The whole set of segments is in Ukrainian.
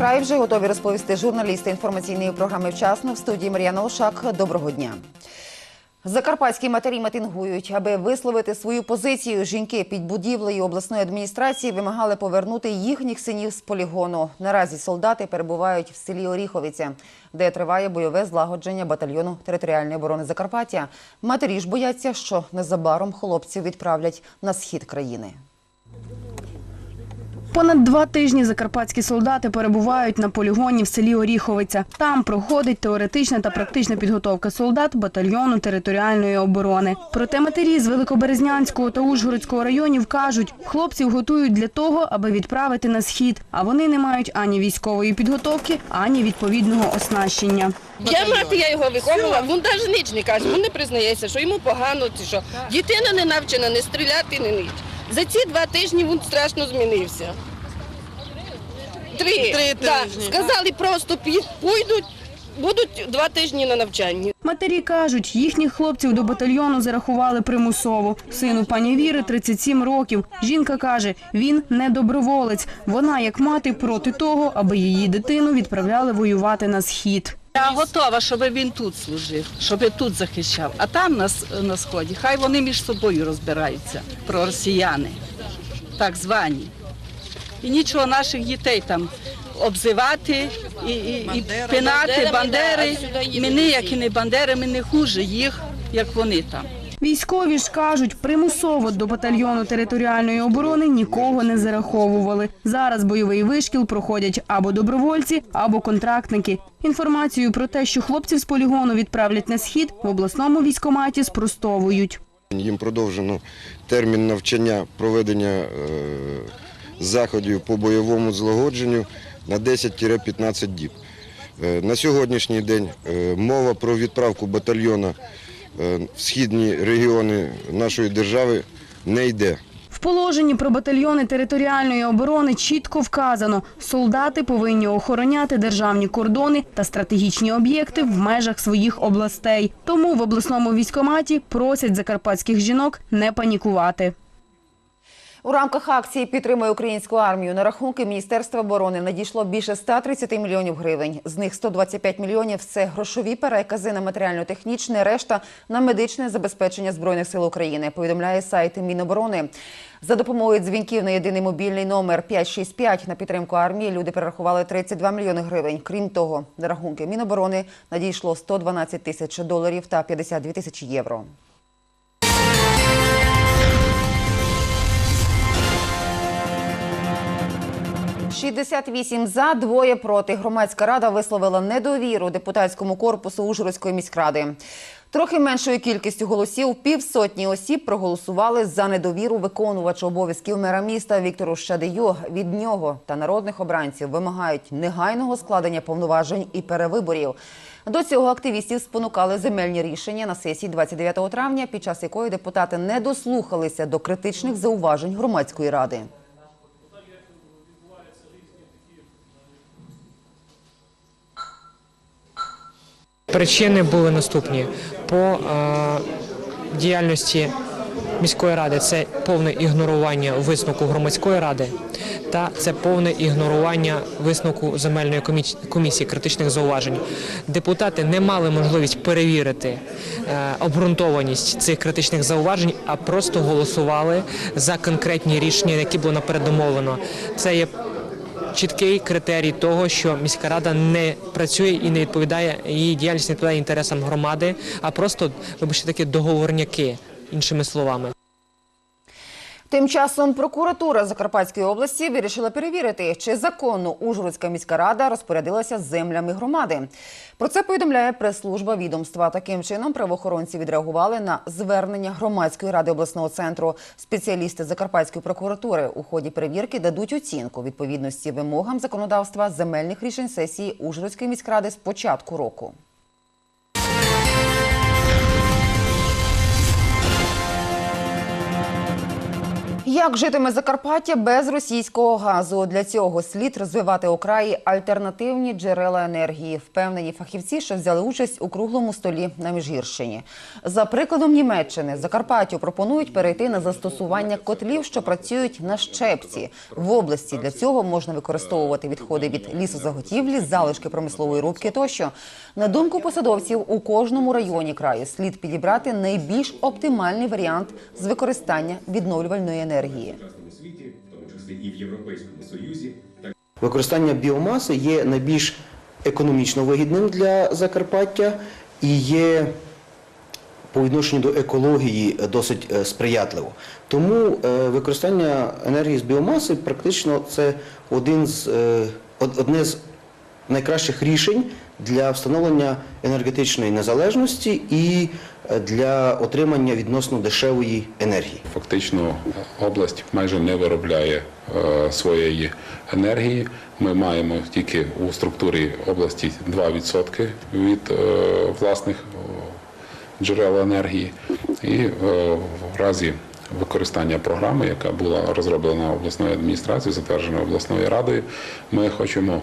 Край вже готові розповісти журналісти інформаційної програми вчасно в студії Мар'яна Лошак. Доброго дня. Закарпатські матері мітингують, аби висловити свою позицію. Жінки під будівлею обласної адміністрації вимагали повернути їхніх синів з полігону. Наразі солдати перебувають в селі Оріховиця, де триває бойове злагодження батальйону територіальної оборони Закарпаття. Матері ж бояться, що незабаром хлопців відправлять на схід країни. Понад два тижні закарпатські солдати перебувають на полігоні в селі Оріховиця. Там проходить теоретична та практична підготовка солдат батальйону територіальної оборони. Проте матері з Великоберезнянського та Ужгородського районів кажуть, хлопців готують для того, аби відправити на схід. А вони не мають ані військової підготовки, ані відповідного оснащення. Я мати, я його виховувала, він навіть ніч не каже, він не признається, що йому погано, чи що. Дитина не навчена не стріляти, не ніч. За ці два тижні він страшно змінився. Три. Три Да. тижні. Сказали, просто пі- будуть два тижні на навчанні. Матері кажуть, їхніх хлопців до батальйону зарахували примусово. Сину пані Віри 37 років. Жінка каже, він не доброволець. Вона, як мати, проти того, аби її дитину відправляли воювати на схід. Я готова, щоб він тут служив, щоб тут захищав. А там на, на сході, хай вони між собою розбираються про росіяни, так звані. І нічого наших дітей там обзивати і, і, і пинати бандери. Ми і не бандери, ми не хуже їх, як вони там. Військові ж кажуть, примусово до батальйону територіальної оборони нікого не зараховували. Зараз бойовий вишкіл проходять або добровольці, або контрактники. Інформацію про те, що хлопців з полігону відправлять на схід, в обласному військкоматі спростовують. Їм продовжено термін навчання проведення е, заходів по бойовому злагодженню на 10-15 діб. Е, на сьогоднішній день е, мова про відправку батальйона в східні регіони нашої держави не йде. В положенні про батальйони територіальної оборони чітко вказано, солдати повинні охороняти державні кордони та стратегічні об'єкти в межах своїх областей. Тому в обласному військоматі просять закарпатських жінок не панікувати. У рамках акції «Підтримує українську армію» на рахунки Міністерства оборони надійшло більше 130 мільйонів гривень. З них 125 мільйонів – це грошові перекази на матеріально-технічне, решта – на медичне забезпечення Збройних сил України, повідомляє сайт Міноборони. За допомогою дзвінків на єдиний мобільний номер 565 на підтримку армії люди перерахували 32 мільйони гривень. Крім того, на рахунки Міноборони надійшло 112 тисяч доларів та 52 тисячі євро. «68 за, двоє проти. Громадська рада висловила недовіру депутатському корпусу Ужгородської міськради. Трохи меншою кількістю голосів півсотні осіб проголосували за недовіру виконувачу обов'язків мера міста Віктору Щадию. Від нього та народних обранців вимагають негайного складення повноважень і перевиборів. До цього активістів спонукали земельні рішення на сесії 29 травня, під час якої депутати не дослухалися до критичних зауважень громадської ради. Причини були наступні по е, діяльності міської ради. Це повне ігнорування висновку громадської ради, та це повне ігнорування висновку земельної комісії критичних зауважень. Депутати не мали можливість перевірити е, обґрунтованість цих критичних зауважень, а просто голосували за конкретні рішення, які було наперед домовлено. Це є чіткий критерій того, що міська рада не працює і не відповідає її діяльність не відповідає інтересам громади, а просто вибачте такі договорняки, іншими словами. Тим часом прокуратура Закарпатської області вирішила перевірити, чи законно Ужгородська міська рада розпорядилася землями громади. Про це повідомляє прес-служба відомства. Таким чином правоохоронці відреагували на звернення громадської ради обласного центру. Спеціалісти Закарпатської прокуратури у ході перевірки дадуть оцінку відповідності вимогам законодавства земельних рішень сесії Ужгородської міськради з початку року. Як житиме Закарпаття без російського газу? Для цього слід розвивати у краї альтернативні джерела енергії. Впевнені фахівці, що взяли участь у круглому столі на Міжгірщині. За прикладом Німеччини, Закарпаттю пропонують перейти на застосування котлів, що працюють на щепці. В області для цього можна використовувати відходи від лісозаготівлі, залишки промислової рубки тощо. На думку посадовців, у кожному районі краю слід підібрати найбільш оптимальний варіант з використання відновлювальної енергії. Сучасному світі, в тому числі і в Європейському Союзі, так Використання біомаси є найбільш економічно вигідним для Закарпаття і є по відношенню до екології досить е, сприятливо. Тому е, використання енергії з біомаси практично це один з, е, одне з найкращих рішень для встановлення енергетичної незалежності і е, для отримання відносно дешевої енергії. Фактично область майже не виробляє е, своєї енергії. Ми маємо тільки у структурі області 2% від е, власних джерел енергії. І в разі використання програми, яка була розроблена обласною адміністрацією, затверджена обласною радою, ми хочемо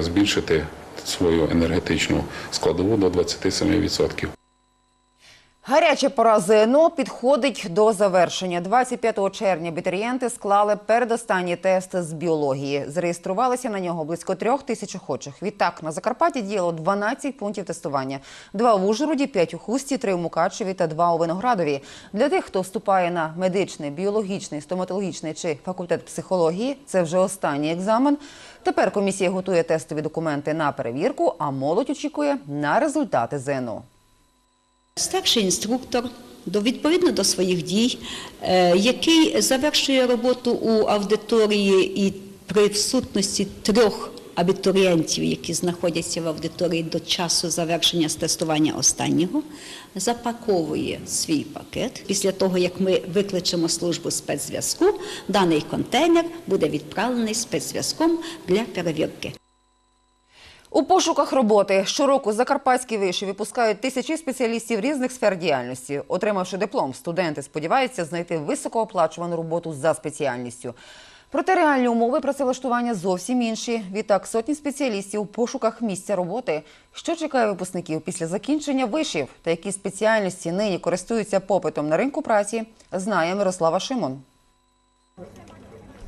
збільшити свою енергетичну складову до 27%. Гаряча пора ЗНО підходить до завершення. 25 червня абітурієнти склали передостанній тест з біології. Зареєструвалися на нього близько трьох тисяч охочих. Відтак на Закарпатті діяло 12 пунктів тестування: два в Ужгороді, п'ять у Хусті, три у Мукачеві та два у Виноградові. Для тих, хто вступає на медичний, біологічний, стоматологічний чи факультет психології, це вже останній екзамен. Тепер комісія готує тестові документи на перевірку, а молодь очікує на результати ЗНО. Старший інструктор до відповідно до своїх дій, е, який завершує роботу у аудиторії і при всутності трьох абітурієнтів, які знаходяться в аудиторії до часу завершення з тестування останнього, запаковує свій пакет. Після того, як ми викличемо службу спецзв'язку, даний контейнер буде відправлений спецзв'язком для перевірки. У пошуках роботи щороку закарпатські виші випускають тисячі спеціалістів різних сфер діяльності. Отримавши диплом, студенти сподіваються знайти високооплачувану роботу за спеціальністю. Проте реальні умови працевлаштування зовсім інші. Відтак сотні спеціалістів у пошуках місця роботи. Що чекає випускників після закінчення вишів та які спеціальності нині користуються попитом на ринку праці, знає Мирослава Шимон.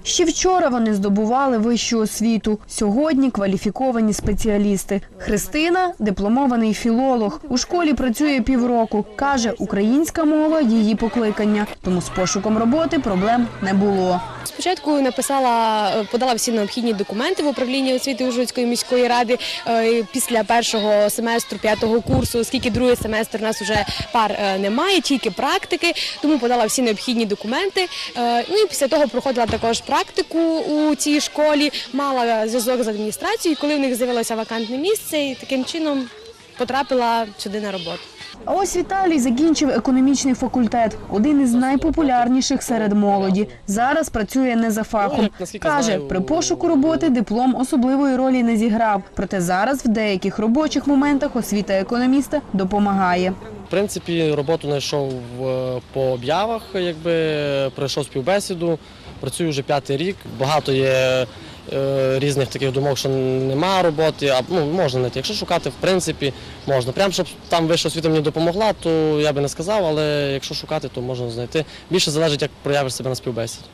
Ще вчора вони здобували вищу освіту. Сьогодні кваліфіковані спеціалісти. Христина дипломований філолог. У школі працює півроку. Каже, українська мова її покликання. Тому з пошуком роботи проблем не було. Спочатку написала, е, подала всі необхідні документи в управління освіти Ужгородської міської ради е, після першого семестру п'ятого курсу, оскільки другий семестр у нас вже пар е, немає, тільки практики, тому подала всі необхідні документи. Ну і після того проходила також практику у цій школі, мала зв'язок з адміністрацією. Коли в них з'явилося вакантне місце, і таким чином потрапила сюди на роботу. А ось Віталій закінчив економічний факультет, один із найпопулярніших серед молоді. Зараз працює не за фахом. Каже, при пошуку роботи диплом особливої ролі не зіграв. Проте зараз в деяких робочих моментах освіта економіста допомагає. В принципі, роботу знайшов по об'явах, якби пройшов співбесіду, працюю вже п'ятий рік. Багато є різних таких думок, що нема роботи, а ну, можна знайти. Якщо шукати, в принципі, можна. Прям щоб там вища освіта мені допомогла, то я би не сказав, але якщо шукати, то можна знайти. Більше залежить, як проявиш себе на співбесіді.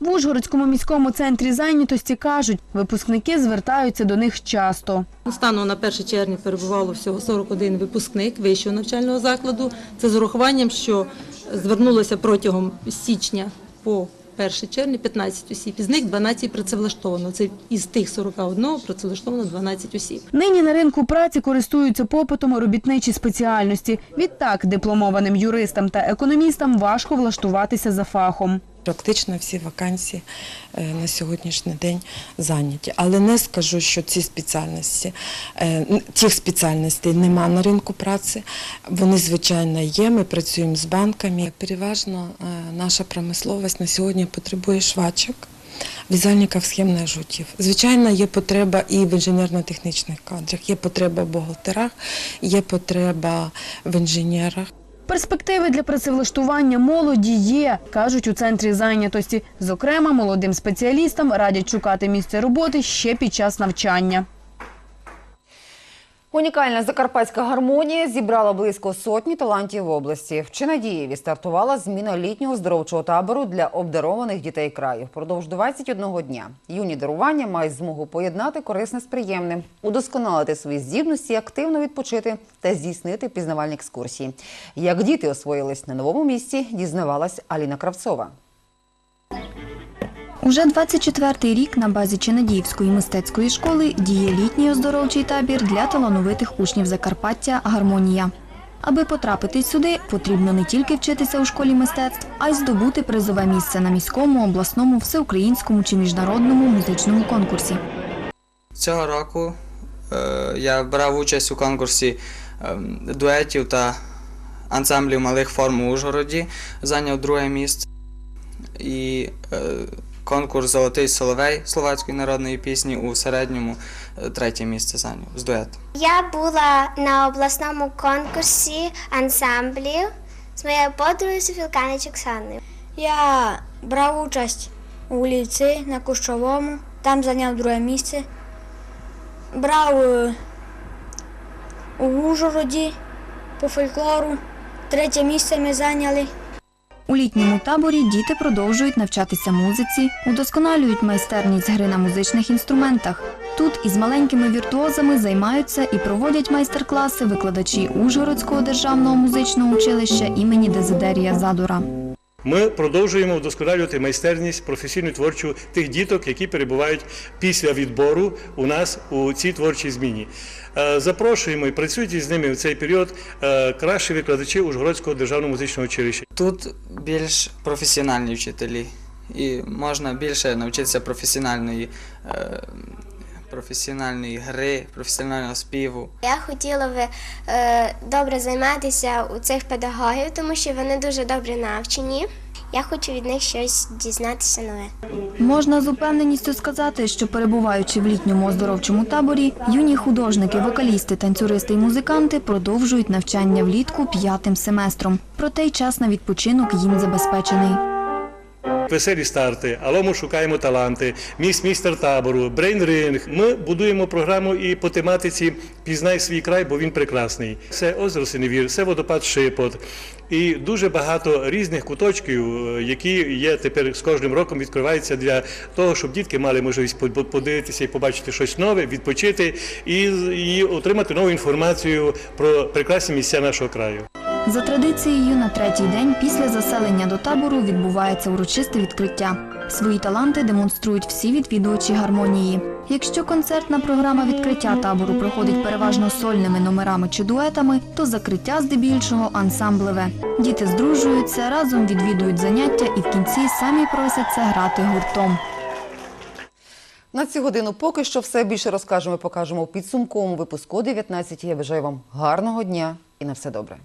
В Ужгородському міському центрі зайнятості кажуть, випускники звертаються до них часто. Станом на 1 червня перебувало всього 41 випускник вищого навчального закладу. Це з урахуванням, що звернулося протягом січня по 1 червня 15 осіб. Із них 12 працевлаштовано. Це із тих 41 працевлаштовано 12 осіб. Нині на ринку праці користуються попитом робітничі спеціальності. Відтак дипломованим юристам та економістам важко влаштуватися за фахом. Практично всі вакансії е, на сьогоднішній день зайняті. Але не скажу, що ці спеціальності, е, н- тих спеціальностей нема на ринку праці. Вони, звичайно, є. Ми працюємо з банками. Переважно е, наша промисловість на сьогодні потребує швачок. В'язальників схемних жутів. Звичайно, є потреба і в інженерно-технічних кадрах, є потреба в бухгалтерах, є потреба в інженерах. Перспективи для працевлаштування молоді є, кажуть у центрі зайнятості. Зокрема, молодим спеціалістам радять шукати місце роботи ще під час навчання. Унікальна закарпатська гармонія зібрала близько сотні талантів в області. В Чинадієві стартувала зміна літнього здоровчого табору для обдарованих дітей краю. Впродовж 21 дня юні дарування мають змогу поєднати корисне з приємним, удосконалити свої здібності, активно відпочити та здійснити пізнавальні екскурсії. Як діти освоїлись на новому місці, дізнавалась Аліна Кравцова. Уже 24-й рік на базі Чинадіївської мистецької школи діє літній оздоровчий табір для талановитих учнів Закарпаття Гармонія. Аби потрапити сюди, потрібно не тільки вчитися у школі мистецтв, а й здобути призове місце на міському, обласному, всеукраїнському чи міжнародному музичному конкурсі. Цього року е, я брав участь у конкурсі е, дуетів та ансамблів малих форм у Ужгороді, зайняв друге місце. Е, конкурс Золотий Соловей словацької народної пісні у середньому е, третє місце зайняв з дуетом. Я була на обласному конкурсі ансамблів з моєю подругою Софілканич Оксаною. Я брав участь у ліці на Кущовому, там зайняв друге місце. Брав е, у Ужгороді по фольклору. Третє місце ми зайняли. У літньому таборі діти продовжують навчатися музиці, удосконалюють майстерність гри на музичних інструментах. Тут із маленькими віртуозами займаються і проводять майстер-класи викладачі Ужгородського державного музичного училища імені Дезидерія Задура. Ми продовжуємо вдосконалювати майстерність професійну творчу тих діток, які перебувають після відбору у нас у цій творчій зміні. Е, Запрошуємо і працюють із ними в цей період е, кращі викладачі Ужгородського державного музичного училища. Тут більш професіональні вчителі, і можна більше навчитися професіональної, е, професіональної гри, професіонального співу. Я хотіла би е, добре займатися у цих педагогів, тому що вони дуже добре навчені. Я хочу від них щось дізнатися нове. Можна з упевненістю сказати, що перебуваючи в літньому оздоровчому таборі, юні художники, вокалісти, танцюристи і музиканти продовжують навчання влітку п'ятим семестром. Проте й час на відпочинок їм забезпечений. Веселі старти, алому шукаємо таланти, міст містер табору, брейнринг. Ми будуємо програму і по тематиці Пізнай свій край, бо він прекрасний. Це озеро Синевір, це водопад Шипот. І дуже багато різних куточків, е, які є тепер з кожним роком відкриваються для того, щоб дітки мали можливість по- по- подивитися і побачити щось нове, відпочити і, і отримати нову інформацію про прекрасні місця нашого краю. За традицією, на третій день після заселення до табору відбувається урочисте відкриття. Свої таланти демонструють всі відвідувачі гармонії. Якщо концертна програма відкриття табору проходить переважно сольними номерами чи дуетами, то закриття здебільшого ансамблеве. Діти здружуються, разом відвідують заняття і в кінці самі просяться грати гуртом. На цю годину поки що все більше розкажемо і покажемо в підсумковому випуску о 19. Я бажаю вам гарного дня і на все добре.